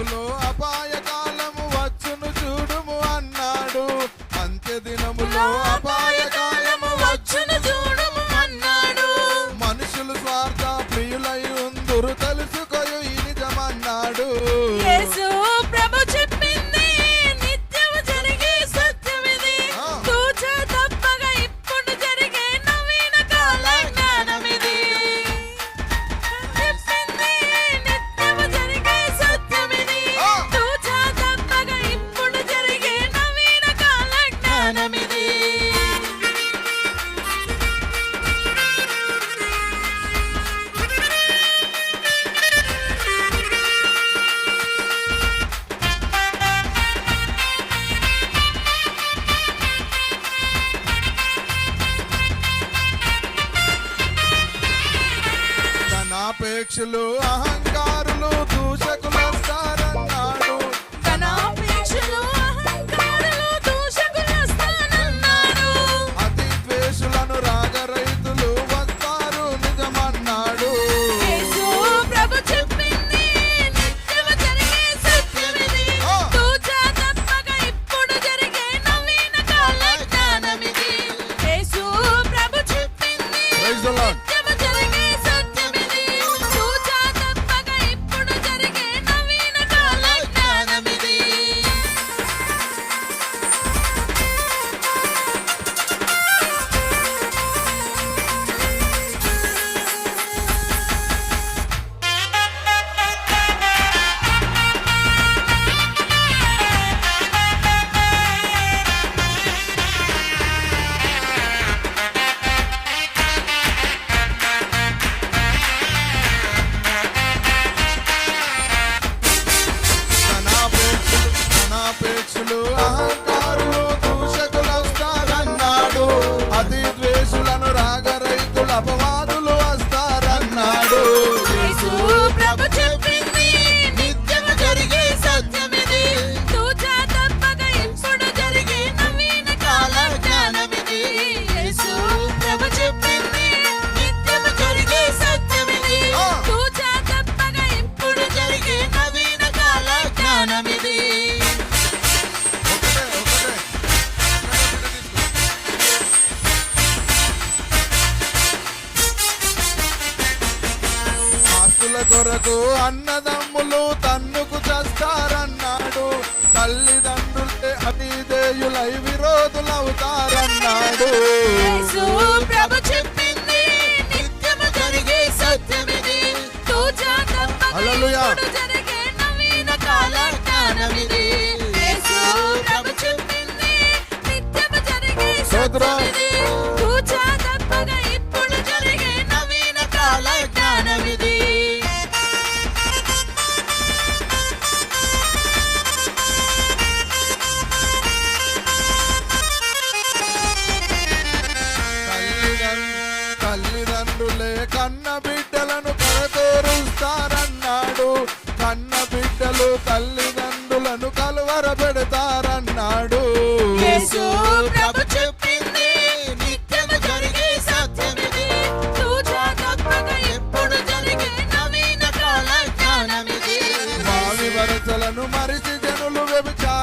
రైతులు అపాయ Switzerland. అన్నదమ్ములు తన్నుకు చేస్తారన్నాడు. తల్లిదండ్రులే అతిథేయులై విరోధులవుతారన్నాడు. ప్రభు చెప్పింది జరిగే నవీన కాల చెప్పింది జరిగే every time.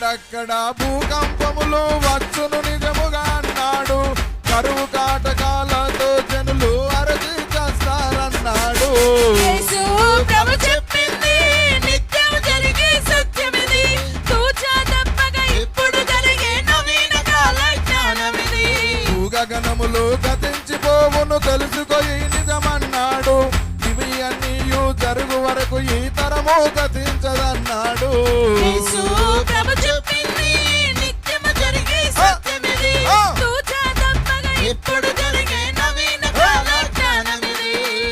అక్కడక్కడ భూకంపములు వచ్చును నిజముగా అన్నాడు. కరువు నిత్యము గతించదన్నాడు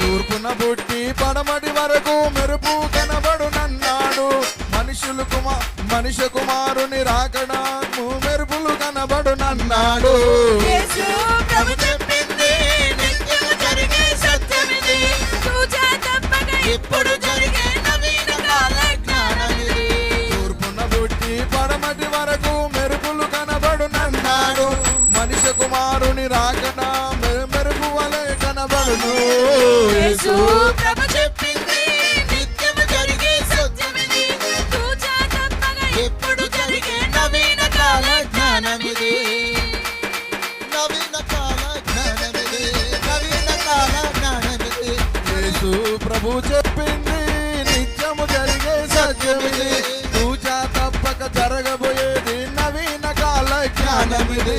తూర్పున పుట్టి పడమటి వరకు మెరుపు కనబడునన్నాడు. మనుషులు కుమార్ మనిషి కుమారుని రాకడా మెరుపులు కనబడునన్నాడు. చెప్పింది నిత్యము జరిగే సత్యమిది. ఎప్పుడు జరిగే నవీన కాల జ్ఞానమిది నవీన కాల జ్ఞానమిది నవీన కాల జ్ఞానమిది యేసు ప్రభు చెప్పింది నిత్యము జరిగే సత్యమిది. పూజా తప్పక జరగబోయేది నవీన కాల జ్ఞానమిది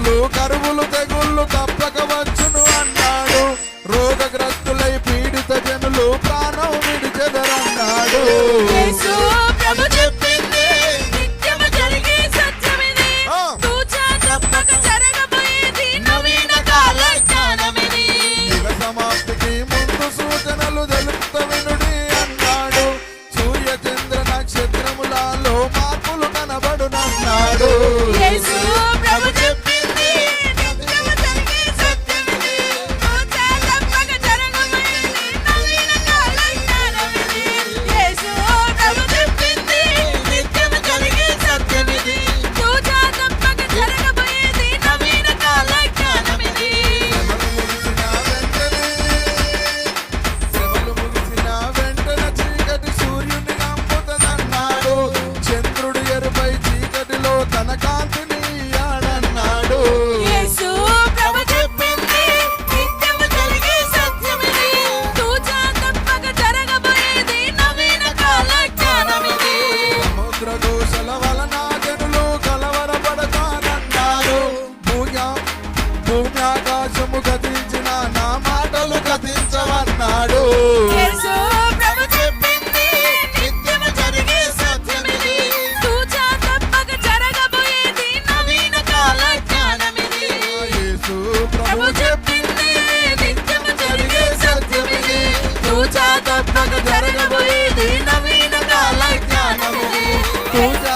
বলো কার বলো তাই বলল তা 竹